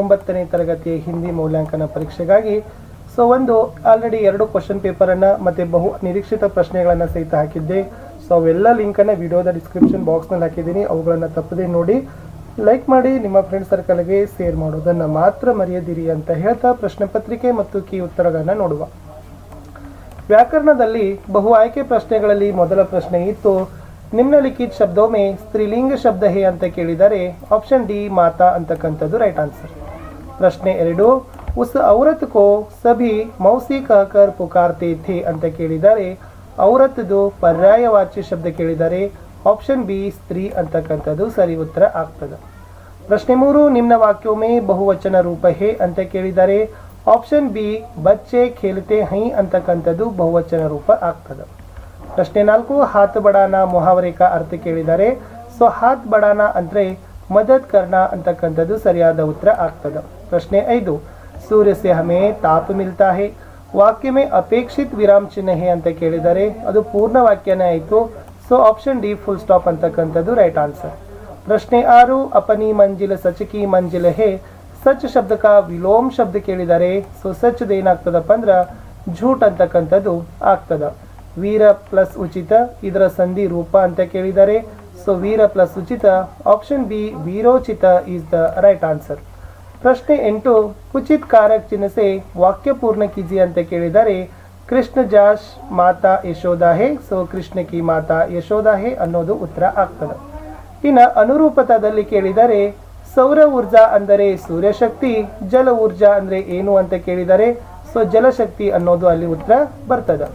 ಒಂಬತ್ತನೇ ತರಗತಿಯ ಹಿಂದಿ ಮೌಲ್ಯಾಂಕನ ಪರೀಕ್ಷೆಗಾಗಿ ಸೊ ಒಂದು ಆಲ್ರೆಡಿ ಎರಡು ಕ್ವಶನ್ ಪೇಪರನ್ನು ಮತ್ತು ಬಹು ನಿರೀಕ್ಷಿತ ಪ್ರಶ್ನೆಗಳನ್ನು ಸಹಿತ ಹಾಕಿದ್ದೆ. ಸೊ ಅವೆಲ್ಲ ಲಿಂಕನ್ನು ವಿಡಿಯೋದ ಡಿಸ್ಕ್ರಿಪ್ಷನ್ ಬಾಕ್ಸ್ನಲ್ಲಿ ಹಾಕಿದ್ದೀನಿ. ಅವುಗಳನ್ನು ತಪ್ಪದೇ ನೋಡಿ ಲೈಕ್ ಮಾಡಿ, ನಿಮ್ಮ ಫ್ರೆಂಡ್ ಸರ್ಕಲ್ಗೆ ಶೇರ್ ಮಾಡೋದನ್ನು ಮಾತ್ರ ಮರೆಯದಿರಿ ಅಂತ ಹೇಳ್ತಾ ಪ್ರಶ್ನೆ ಪತ್ರಿಕೆ ಮತ್ತು ಕೀ ಉತ್ತರಗಳನ್ನು ನೋಡುವ. ವ್ಯಾಕರಣದಲ್ಲಿ ಬಹು ಆಯ್ಕೆ ಪ್ರಶ್ನೆಗಳಲ್ಲಿ ಮೊದಲ ಪ್ರಶ್ನೆ ಇತ್ತು. ನಿಮ್ನಲಿಖಿತ ಶಬ್ದೊಮ್ಮೆ ಸ್ತ್ರೀಲಿಂಗ ಶಬ್ದ ಹೇ ಅಂತ ಕೇಳಿದರೆ ಆಪ್ಷನ್ ಡಿ ಮಾತಾ ಅಂತಕ್ಕಂಥದ್ದು ರೈಟ್ ಆನ್ಸರ್ ಪ್ರಶ್ನೆ ಎರಡು, ಉಸ್ ಔರತ್ ಕೋ ಸಭಿ ಮೌಸಿ ಕಹಕರ್ ಪುಕಾರ್ತೆ ಥೆ ಅಂತ ಕೇಳಿದರೆ ಔರತ್ದು ಪರ್ಯಾಯವಾಚಿ ಶಬ್ದ ಕೇಳಿದರೆ ಆಪ್ಷನ್ ಬಿ ಸ್ತ್ರೀ ಅಂತಕ್ಕಂಥದ್ದು ಸರಿ ಉತ್ತರ ಆಗ್ತದೆ. ಪ್ರಶ್ನೆ ಮೂರು, ನಿಮ್ನ ವಾಕ್ಯೊಮ್ಮೆ ಬಹುವಚನ ರೂಪ ಹೇ ಅಂತ ಕೇಳಿದರೆ ಆಪ್ಷನ್ ಬಿ ಬಚ್ಚೆ, ಖೇಲ್ತೆ, ಹೈ ಅಂತಕ್ಕಂಥದ್ದು ಬಹುವಚನ ರೂಪ ಆಗ್ತದೆ. ಪ್ರಶ್ನೆ ನಾಲ್ಕು. ಹಾತ್ ಬಡಾನ ಮೊಹಾವರಿಕ ಅರ್ಥ ಕೇಳಿದ್ದಾರೆ ಸೊ ಹಾತ್ ಬಡಾನ ಅಂದ್ರೆ ಮದದ್ ಕರ್ಣ ಅಂತಕ್ಕಂಥದ್ದು ಸರಿಯಾದ ಉತ್ತರ ಆಗ್ತದ. ಪ್ರಶ್ನೆ ಐದು. ಸೂರ್ಯ ಸೆ ಹಮೆ ತಾಪ್ ಮಿಲ್ತಾ ಹೇ ವಾಕ್ಯ ಮೇ ಅಪೇಕ್ಷಿತ್ ವಿರಾಮ್ ಚಿಹ್ನೆ ಅಂತ ಕೇಳಿದರೆ, ಅದು ಪೂರ್ಣ ವಾಕ್ಯನೇ ಆಯಿತು. So option D full stop ಅಂತಕ್ಕಂಥದ್ದು ರೈಟ್ ಆನ್ಸರ್. ಪ್ರಶ್ನೆ ಆರು. ಅಪನಿ ಮಂಜಿಲ ಸಚಕಿ ಮಂಜಿಲ ಹೇ ಸಚ್ ಶಬ್ದಕ ವಿಲೋಮ್ ಶಬ್ದ ಕೇಳಿದರೆ, ಸೊ ಸಚ್ದ ಏನಾಗ್ತದಪ್ಪ ಅಂದ್ರೆ, ಝೂಟ್ ಅಂತಕ್ಕಂಥದ್ದು ಆಗ್ತದ. ವೀರ ಪ್ಲಸ್ ಉಚಿತ ಇದರ ಸಂಧಿ ರೂಪ ಅಂತ ಕೇಳಿದ್ದಾರೆ. ಸೊ ವೀರ ಪ್ಲಸ್ ಉಚಿತ ಆಪ್ಷನ್ ಬಿ ವೀರೋಚಿತ ಈಸ್ ದ ರೈಟ್ ಆನ್ಸರ್ ಪ್ರಶ್ನೆ ಎಂಟು ಉಚಿತ್ ಕಾರಕ್ ಚಿನ್ನಸೆ ವಾಕ್ಯ ಪೂರ್ಣ ಕೀಜಿ ಅಂತ ಕೇಳಿದರೆ ಕೃಷ್ಣ ಜಾಶ್ ಮಾತಾ ಯಶೋದಾ ಹೇ. ಸೊ ಕೃಷ್ಣ ಕಿ ಮಾತಾ ಯಶೋದಾ ಹೇ ಅನ್ನೋದು ಉತ್ತರ ಆಗ್ತದೆ. ಇನ್ನು ಅನುರೂಪತದಲ್ಲಿ ಕೇಳಿದರೆ, ಸೌರ ಊರ್ಜಾ ಅಂದರೆ ಸೂರ್ಯಶಕ್ತಿ ಜಲ ಊರ್ಜಾ ಅಂದರೆ ಏನು ಅಂತ ಕೇಳಿದರೆ ಸೊ ಜಲಶಕ್ತಿ ಅನ್ನೋದು ಅಲ್ಲಿ ಉತ್ತರ ಬರ್ತದೆ.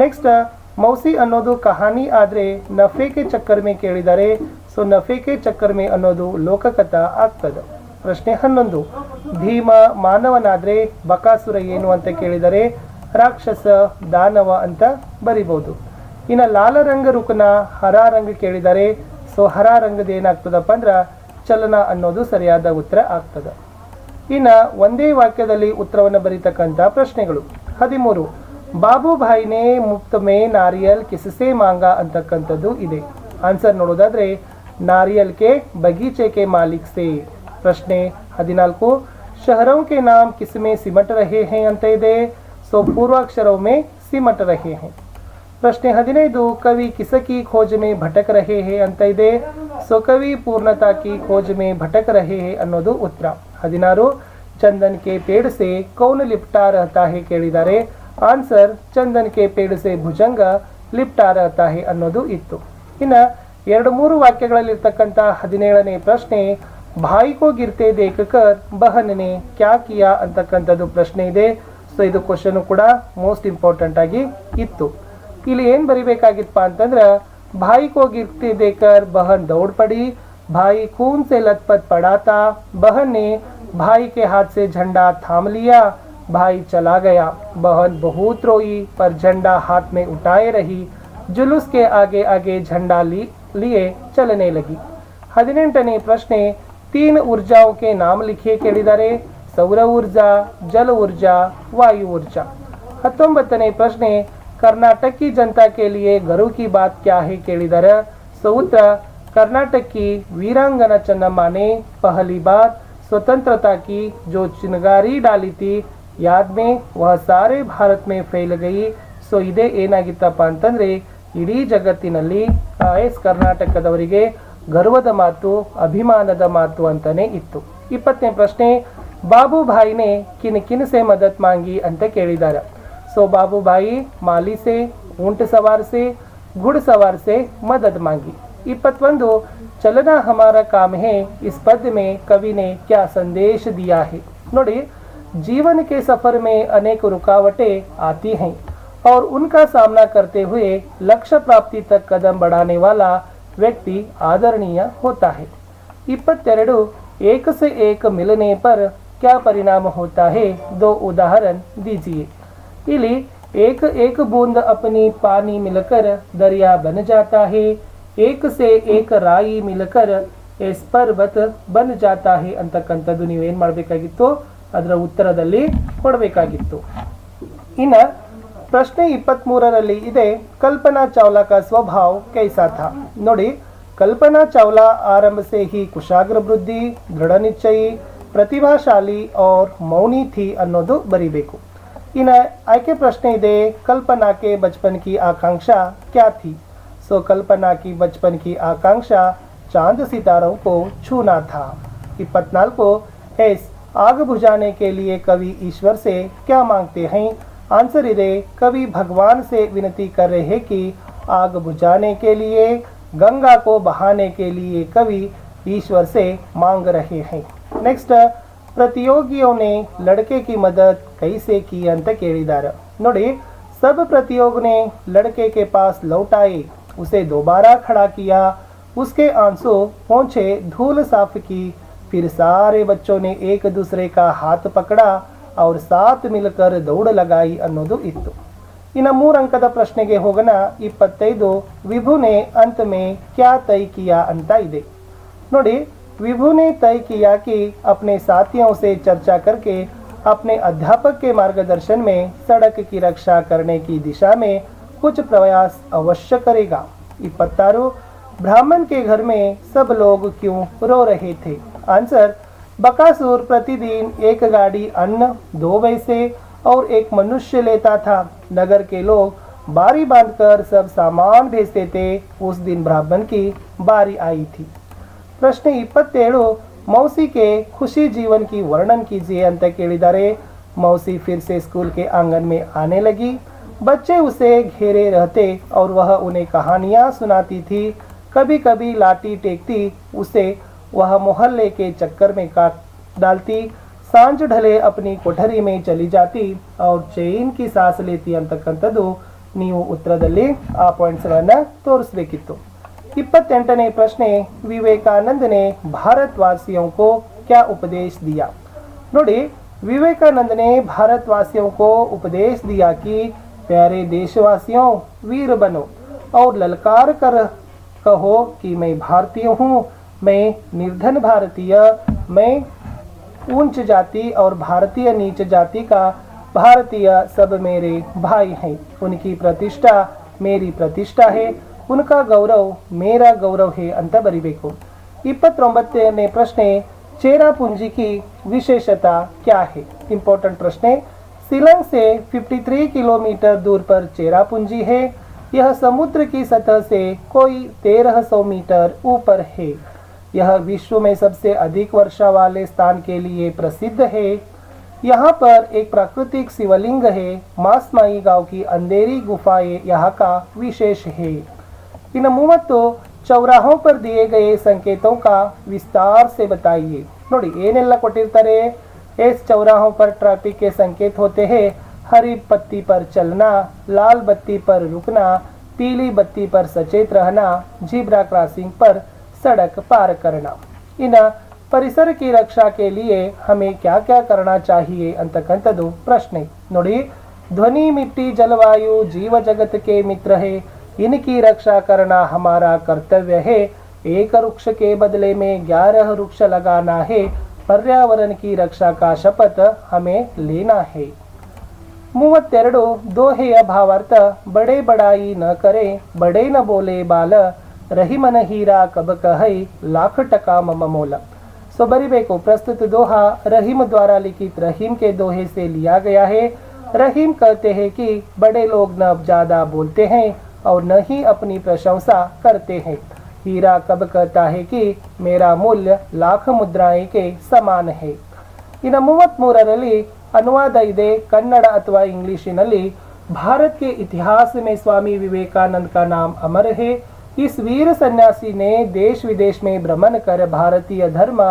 ನೆಕ್ಸ್ಟ್ ಮೌಸಿ ಅನ್ನೋದು ಕಹಾನಿ ಆದರೆ ನಫೇಕೆ ಚಕ್ಕರ್ಮೆ ಕೇಳಿದರೆ ಸೊ ನಫೇಕೆ ಚಕ್ಕರ್ಮೆ ಅನ್ನೋದು ಲೋಕಕಥ ಆಗ್ತದೆ. ಪ್ರಶ್ನೆ ಹನ್ನೊಂದು, ಭೀಮ ಮಾನವನಾದ್ರೆ ಬಕಾಸುರ ಏನು ಅಂತ ಕೇಳಿದರೆ ರಾಕ್ಷಸ ದಾನವ ಅಂತ ಬರಿಬಹುದು ಇನ್ನು ಲಾಲ ರಂಗ ರುಕನ ಹರಾರಂಗ ಕೇಳಿದರೆ ಸೊ ಹರಾರಂಗದ ಏನಾಗ್ತದಪ್ಪ ಅಂದ್ರ ಚಲನ ಅನ್ನೋದು ಸರಿಯಾದ ಉತ್ತರ ಆಗ್ತದೆ. ಇನ್ನ ಒಂದೇ ವಾಕ್ಯದಲ್ಲಿ ಉತ್ತರವನ್ನು ಬರೀತಕ್ಕಂಥ ಪ್ರಶ್ನೆಗಳು. ಹದಿಮೂರು ಬಾಬು ಭಾಯ್ನೇ ಮುಫ್ತ್ ಮೇ ನಾರಿಯಲ್ ಕಿಸಸೆ ಮಾಂಗ ಅಂತಕ್ಕಂಥದ್ದು ಇದೆ. ಆನ್ಸರ್ ನೋಡೋದಾದ್ರೆ ನಾರಿಯಲ್ ಕೆ ಬಗೀಚೆ ಕೆ ಮಾಲೀಕ್ ಸೆ. ಪ್ರಶ್ನೆ ಹದಿನಾಲ್ಕು ಶಹರೌ ಕೆ ನಾಮ್ ಕಿಸ್ಮೆ ಸಿಮಟ್ ರಹೆ ಹೇ ಅಂತ ಇದೆ. ಸೊ ಪೂರ್ವಾಕ್ಷರವು ಮೇ ಸಿಮಟ್ ರಹೆ ಹೇ. ಪ್ರಶ್ನೆ ಹದಿನೈದು, ಕವಿ ಕಿಸಕಿ ಖೋಜಮೆ ಮೇ ಭಟಕ್ ರಹೆ ಹೇ ಅಂತ ಇದೆ. ಸೊ ಕವಿ ಪೂರ್ಣತಾಕಿ ಖೋಜ್ ಮೇ ಭಟಕ್ ರಹೆ ಹೇ ಅನ್ನೋದು ಉತ್ತರ. ಹದಿನಾರು ಚಂದನ್ ಕೆ ಪೇಡಸೆ ಕೌನ್ ಲಿಪ್ಟಾ ರಹತಾ ಹೇ ಕೇಳಿದ್ದಾರೆ. ಆನ್ಸರ್ ಚಂದನ್ಗೆ ಪೇಡಸೆ ಭುಜಂಗ ಲಿಪ್ಟಾರ ರಹತಾ ಅನ್ನೋದು ಇತ್ತು. ಇನ್ನು ಎರಡು ಮೂರು ವಾಕ್ಯಗಳಲ್ಲಿರ್ತಕ್ಕಂಥ ಹದಿನೇಳನೇ ಪ್ರಶ್ನೆ, ಭಾಯಿಕೋ ಗಿರ್ತೆ ದೇಖಕರ್ ಬಹನನೆ ಕ್ಯಾ ಕಿಯಾ ಅಂತಕ್ಕಂಥದ್ದು ಪ್ರಶ್ನೆ ಇದೆ. ಸೊ ಇದು ಕ್ವಶನ್ ಕೂಡ ಮೋಸ್ಟ್ ಇಂಪಾರ್ಟೆಂಟ್ ಆಗಿ ಇತ್ತು. ಇಲ್ಲಿ ಏನು ಬರಿಬೇಕಾಗಿತ್ತಪ್ಪ ಅಂತಂದ್ರೆ, ಭಾಯಿಕೋ ಗಿರ್ತೆ ದೇಕರ್ ಬಹನ್ ದೌಡ್ಪಡಿ, ಭಾಯಿ ಖೂನ್ ಸೆ ಲತ್ಪತ್ ಪಡಾತ ಬಹನ್ ಭಾಯಿಕೆ ಭಾಯಿ ಕೆ ಝಂಡಾ ಥಾಮಲಿಯಾ भाई चला गया। बहन बहुत रोई, पर झंडा हाथ में उठाए रही। जुलूस के आगे आगे झंडा लिए चलने लगी। हदिनेटने प्रश्ने, तीन ऊर्जाओं के नाम लिखे के लिए सौर ऊर्जा, जल ऊर्जा, वायु ऊर्जा। हतोबतने प्रश्ने, कर्नाटक की जनता के लिए गर्व की बात क्या है केड़ीदर? सौत्र, कर्नाटक की वीरांगना चन्नम्मा ने पहली बार स्वतंत्रता की जो चिनगारी डाली थी याद में वह सारे भारत में फैल गई ಸೊ ಇದೇ ಏನಾಗಿತ್ತಪ್ಪ ಅಂತಂದ್ರೆ ಇಡೀ ಜಗತ್ತಿನಲ್ಲಿ ಎಸ್ ಕರ್ನಾಟಕದವರಿಗೆ ಗರ್ವದ ಮಾತು ಅಭಿಮಾನದ ಮಾತು ಅಂತಾನೆ ಇತ್ತು ಇಪ್ಪತ್ತನೇ ಪ್ರಶ್ನೆ ಬಾಬುಭಾಯಿನೇ ಕಿನ್ ಕಿನ್ ಸೆ ಮದತ್ ಮಾಂಗಿ ಅಂತ ಕೇಳಿದ್ದಾರೆ ಸೊ ಬಾಬುಭಾಯಿ ಮಾಲಿ ಸೆ ऊंट सवार से घुड़सवार से मदद मांगी इपतवंदो चलना हमारा काम है इस पद में कवि ने क्या संदेश दिया है ನೋಡಿ जीवन के सफ़र में अनेक रुकावटें आती हैं और उनका सामना करते हुए लक्ष्य प्राप्ति तक कदम बढ़ाने वाला व्यक्ति आदरणीय होता है। इपत्तेरडु एक से एक मिलने पर क्या परिणाम होता है? दो उदाहरण दीजिए। इली एक एक बूंद अपनी पानी मिलकर दरिया बन जाता है। एक से एक राई मिलकर इस पर्वत बन जाता है। अंतकंತ दुनिया तो ಅದರ ಉತ್ತರದಲ್ಲಿ ಕೊಡಬೇಕಾಗಿತ್ತು. ಇನ್ನು ಪ್ರಶ್ನೆ ಇಪ್ಪತ್ತ್ ಮೂರರಲ್ಲಿ ಇದೆ, ಕಲ್ಪನಾ ಚಾವ್ಲಾ ಕ ಕೈಸಾಥ. ನೋಡಿ, ಕಲ್ಪನಾ ಚಾವ್ಲಾ ಆರಂಭಸೇಹಿ ಕುಶಾಗ್ರ ಬುದ್ಧಿ ದೃಢ ನಿಶ್ಚಯ, ಪ್ರತಿಭಾಶಾಲಿ ಔರ್ ಮೌನಿ ಥಿ ಅನ್ನೋದು ಬರೀಬೇಕು. ಇನ್ನು ಆಯ್ಕೆ ಪ್ರಶ್ನೆ ಇದೆ ಕಲ್ಪನಾಕೆ ಬಚ್ಪನ್ ಕಿ ಆಕಾಂಕ್ಷಾ ಕ್ಯಾ ಥಿ? ಸೊ ಕಲ್ಪನಾಕಿ ಬಚ್ಪನ್ ಕಿ ಆಕಾಂಕ್ಷಾ ಚಾಂದ್ ಸಿತಾರೋ ಕೋ ಛೂನಾ ಥಾ ಇಪ್ಪತ್ನಾಲ್ಕು, ಎಸ್ आग बुझाने के लिए कवि ईश्वर से क्या मांगते हैं आंसर ಇದೆ कवि भगवान से विनती कर रहे हैं कि आग बुझाने के लिए गंगा को बहाने के लिए कवि ईश्वर से मांग रहे हैं नेक्स्ट प्रतियोगियों ने लड़के की मदद कैसे की ಅಂತ ಕೇಳಿದ್ದಾರೆ ನೋಡಿ सब प्रतियोग ने लड़के के पास लौटाए उसे दोबारा खड़ा किया उसके आंसू पहुंचे धूल साफ की फिर सारे बच्चों ने एक दूसरे का हाथ पकड़ा और साथ मिलकर दौड़ लगाई ಅನ್ನೋದು ಇತ್ತು ಇನ್ನು ಮೂರು ಅಂಕದ ಪ್ರಶ್ನೆಗೆ ಹೋಗೋಣ ಇಪ್ಪತ್ತೈದು ವಿಭುನೆ अंत में क्या तय किया ಅಂತ ಇದೆ ನೋಡಿ विभु ने तय किया कि अपने साथियों से चर्चा करके अपने अध्यापक के मार्गदर्शन में सड़क की रक्षा करने की दिशा में कुछ प्रयास अवश्य करेगा इपत्तारू ब्राह्मण के घर में सब लोग क्यों रो रहे थे आंसर बकासुर प्रतिदिन एक गाड़ी अन्न दो वैसे और एक मनुष्य लेता था नगर के लोग बारी बांधकर सब सामान भेजते थे उस दिन ब्राह्मण की बारी आई थी ಪ್ರಶ್ನೆ ಇಪ್ಪತ್ತೇಳು मौसी के खुशी जीवन की वर्णन कीजिए ಅಂತ ಕೇಳಿದ್ದಾರೆ मौसी फिर से स्कूल के आंगन में आने लगी बच्चे उसे घेरे रहते और वह उन्हें कहानियां सुनाती थी कभी कभी लाठी टेकती उसे वह मोहल्ले के चक्कर में काट डालती साँझ ढले अपनी कोठरी में ಚಲಿ ಜಾತಿ और चैन की सास लेती ಅಂತಕ್ಕಂಥದ್ದು ನೀವು ಉತ್ತರದಲ್ಲಿ ಆ ಪಾಯಿಂಟ್ಸ್ಗಳನ್ನು ತೋರಿಸಬೇಕಿತ್ತು ಇಪ್ಪತ್ತೆಂಟನೇ ಪ್ರಶ್ನೆ ವಿವೇಕಾನಂದನೆ ಭಾರತವಾಸಿಯಂ ಕೋ ಕ್ಯಾ ಉಪದೇಶ ದಿಯಾ ನೋಡಿ ವಿವೇಕಾನಂದನೆ ಭಾರತವಾಸಿಯಂ ಕೋ ಉಪದೇಶ ದಿಯಾ ಕಿ ಪ್ಯಾರೆ ದೇಶವಾಸಿಯಂ ವೀರ ಬನೋ और ललकार कर कहो कि मैं भारतीय हूँ मैं निर्धन भारतीय मैं ऊंच जाति और भारतीय नीच जाति का भारतीय सब मेरे भाई हैं उनकी प्रतिष्ठा मेरी प्रतिष्ठा है उनका गौरव मेरा गौरव है ಅಂತ ಬರಿಬೇಕು ಇಪ್ಪತ್ತೊಂಬತ್ತನೇ ಪ್ರಶ್ನೆ चेरापूंजी की विशेषता क्या है इंपॉर्टेंट प्रश्न शिलंग से 53 किलोमीटर दूर पर चेरापूंजी है यह समुद्र की सतह से कोई 1300 मीटर ऊपर है यह विश्व में सबसे अधिक वर्षा वाले स्थान के लिए प्रसिद्ध है यहाँ पर एक प्राकृतिक शिवलिंग है मासमाई गांव की अंधेरी गुफाएं यहाँ का विशेष है इन ಮೂವತ್ತು ಚೌರಾಹೋं पर दिए गए संकेतों का विस्तार से बताइए ನೋಡಿ ಏನೆಲ್ಲ ಕೊಟ್ಟಿರ್ತಾರೆ इस चौराहों पर ट्रैफिक के संकेत होते हैं हरी पत्ती पर चलना लाल बत्ती पर रुकना पीली बत्ती पर सचेत रहना जीब्रा क्रॉसिंग पर सड़क पार करना इन ಪರಿಸರ की रक्षा के लिए हमें क्या क्या करना चाहिए ಅಂತಕ್ಕಂಥದ್ದು ಪ್ರಶ್ನೆ ನೋಡಿ ध्वनि मिट्टी जलवायु जीव जगत के मित्र है इनकी रक्षा करना हमारा कर्तव्य है एक वृक्ष के बदले में ग्यारह वृक्ष लगाना है पर्यावरण की रक्षा का शपथ हमें लेना है ಮೂವತ್ತೆರಡು ದೋಹೆಯ ಭಾವಾರ್ಥ ಬಡೆ ಬಡಾಯಿ ನ ಕರೆ ಬಡೆ ನ ಬೋಲೆ ಬಾಲ ರಹಿಮನ ಹೀರಾ ಕಬಕ ಹೈ लाख टका मम मोल सो बरीबेको प्रस्तुत दोहा रहीम द्वारा लिखित रहीम के दोहे से लिया गया है रहीम कहते हैं कि बड़े लोग न ज्यादा बोलते हैं और न ही अपनी प्रशंसा करते हैं हीरा कब कहता है कि मेरा मूल्य लाख मुद्राएं के समान है ಇನ್ನು ಮೂವತ್ತ್ಮೂರರಲ್ಲಿ ಅನುವಾದ ಇದೆ ಕನ್ನಡ ಅಥವಾ ಇಂಗ್ಲಿಶಿನಲ್ಲಿ भारत के इतिहास में स्वामी विवेकानंद का नाम अमर है इस वीर सन्यासी ने देश विदेश में भ्रमण कर भारतीय धर्म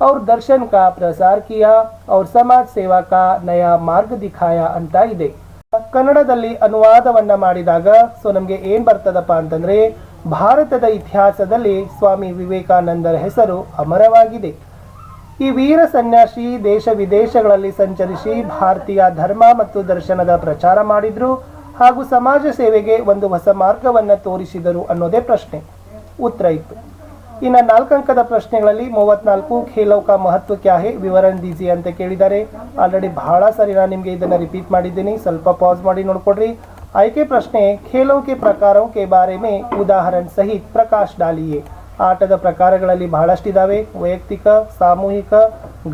और दर्शन का प्रसार किया और समाज सेवा का नया मार्ग दिखाया ಅಂತ ಇದೆ ಕನ್ನಡದಲ್ಲಿ ಅನುವಾದವನ್ನ ಮಾಡಿದಾಗ ಸೊ ನಮಗೆ ಏನ್ ಬರ್ತದಪ್ಪ ಅಂತಂದ್ರೆ ಭಾರತದ ಇತಿಹಾಸದಲ್ಲಿ ಸ್ವಾಮಿ ವಿವೇಕಾನಂದರ ಹೆಸರು ಅಮರವಾಗಿದೆ ಈ ವೀರ ಸನ್ಯಾಸಿ ದೇಶ ವಿದೇಶಗಳಲ್ಲಿ ಸಂಚರಿಸಿ ಭಾರತೀಯ ಧರ್ಮ ಮತ್ತು ದರ್ಶನದ ಪ್ರಚಾರ ಮಾಡಿದ್ರು ಹಾಗೂ ಸಮಾಜ ಸೇವೆಗೆ ಒಂದು ಹೊಸ ಮಾರ್ಗವನ್ನು ತೋರಿಸಿದರು ಅನ್ನೋದೇ ಪ್ರಶ್ನೆ. ಉತ್ತರ ಇತ್ತು. ಇನ್ನು ನಾಲ್ಕಂಕದ ಪ್ರಶ್ನೆಗಳಲ್ಲಿ ಮೂವತ್ನಾಲ್ಕು ಖೇಲೌಕ ಮಹತ್ವ ಕ್ಯಾಹೆ ವಿವರಣ ದೀಜಿ ಅಂತ ಕೇಳಿದ್ದಾರೆ. ಆಲ್ರೆಡಿ ಬಹಳ ಸರಿ ನಾನು ನಿಮಗೆ ಇದನ್ನು ರಿಪೀಟ್ ಮಾಡಿದ್ದೀನಿ. ಸ್ವಲ್ಪ ಪಾಸ್ ಮಾಡಿ ನೋಡ್ಕೊಡ್ರಿ. ಆಯ್ಕೆ ಪ್ರಶ್ನೆ ಖೇಲೌಕೆ ಪ್ರಕಾರಕ್ಕೆ ಬಾರೆ ಮೇ ಉದಾಹರಣೆ ಸಹಿತ್ ಪ್ರಕಾಶ್ ಡಾಲಿಯೆ? ಆಟದ ಪ್ರಕಾರಗಳಲ್ಲಿ ಬಹಳಷ್ಟಿದ್ದಾವೆ ವೈಯಕ್ತಿಕ, ಸಾಮೂಹಿಕ,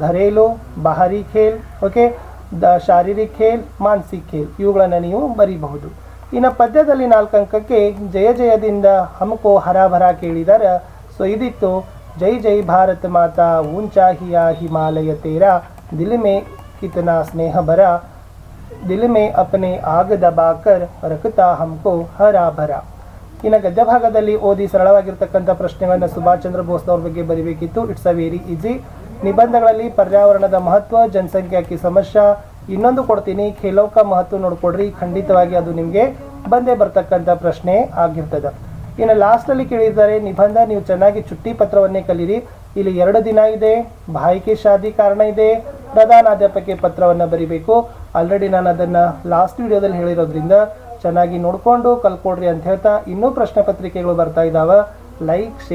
ಘರೇಲು, ಬಹರಿ ಖೇಲ್ ಓಕೆ ದ ಶಾರೀರಿಕ ಖೇಲ್, ಮಾನಸಿಕ ಖೇಲ್, ಇವುಗಳನ್ನು ನೀವು ಬರೀಬಹುದು. ಇನ್ನು ಪದ್ಯದಲ್ಲಿ ನಾಲ್ಕು ಅಂಕಕ್ಕೆ ಜಯ ಜಯದಿಂದ ಹಮಕೋ ಹರಾಭರ ಕೇಳಿದಾರ. ಸೊ ಇದಿತ್ತು ಜೈ ಜೈ ಭಾರತ ಮಾತಾ, ಊಂಚಾ ಹಿಯಾ ಹಿಮಾಲಯ ತೇರ. ದಿಲ್ ಮೇ ಕಿತನಾ ಸ್ನೇಹ ಬರ ದಿಲ್ ಮೇ ಅಪನೆ ಆಗದ ಬಾಕರ್ ರಕ್ತಾ ಹಮ್ಕೋ ಹರಾಭರ ಇನ್ನು ಗದ್ಯ ಭಾಗದಲ್ಲಿ ಓದಿ ಸರಳವಾಗಿರ್ತಕ್ಕಂಥ ಪ್ರಶ್ನೆಗಳನ್ನು ಸುಭಾಷ್ ಚಂದ್ರ ಬೋಸ್ನವ್ರ ಬಗ್ಗೆ ಬರೀಬೇಕಿತ್ತು. ಇಟ್ಸ್ ಅ ವೆರಿ ಈಸಿ ನಿಬಂಧಗಳಲ್ಲಿ ಪರ್ಯಾವರಣದ ಮಹತ್ವ ಜನಸಂಖ್ಯಾಕಿ ಸಮಸ್ಯೆ, ಇನ್ನೊಂದು ಕೊಡ್ತೀನಿ ಖೇಲೋಕ ಮಹತ್ವ ನೋಡ್ಕೊಡ್ರಿ, ಖಂಡಿತವಾಗಿ ಅದು ನಿಮಗೆ ಬಂದೇ ಬರ್ತಕ್ಕಂಥ ಪ್ರಶ್ನೆ ಆಗಿರ್ತದೆ. ಇನ್ನು ಲಾಸ್ಟಲ್ಲಿ ಕೇಳಿದ್ದಾರೆ, ನಿಬಂಧ, ನೀವು ಚೆನ್ನಾಗಿ ಚುಟ್ಟಿ ಪತ್ರವನ್ನೇ ಕಲೀರಿ. ಇಲ್ಲಿ ಎರಡು ದಿನ ಇದೆ ಬಾಯಿಕೆ ಶಾದಿ ಕಾರಣ ಇದೆ, ಪ್ರಧಾನಾಧ್ಯಾಪಕ ಪತ್ರವನ್ನು ಬರಿಬೇಕು. ಆಲ್ರೆಡಿ ನಾನು ಅದನ್ನು ಲಾಸ್ಟ್ ವಿಡಿಯೋದಲ್ಲಿ ಹೇಳಿರೋದ್ರಿಂದ ಚೆನ್ನಾಗಿ ನೋಡಿಕೊಂಡು ಕಲ್ಕೊಡ್ರಿ ಅಂತ ಹೇಳ್ತಾ ಇನ್ನೂ ಪ್ರಶ್ನೆ ಪತ್ರಿಕೆಗಳು ಬರ್ತಾ ಇದ್ದಾವೆ ಲೈಕ್ ಶೇರ್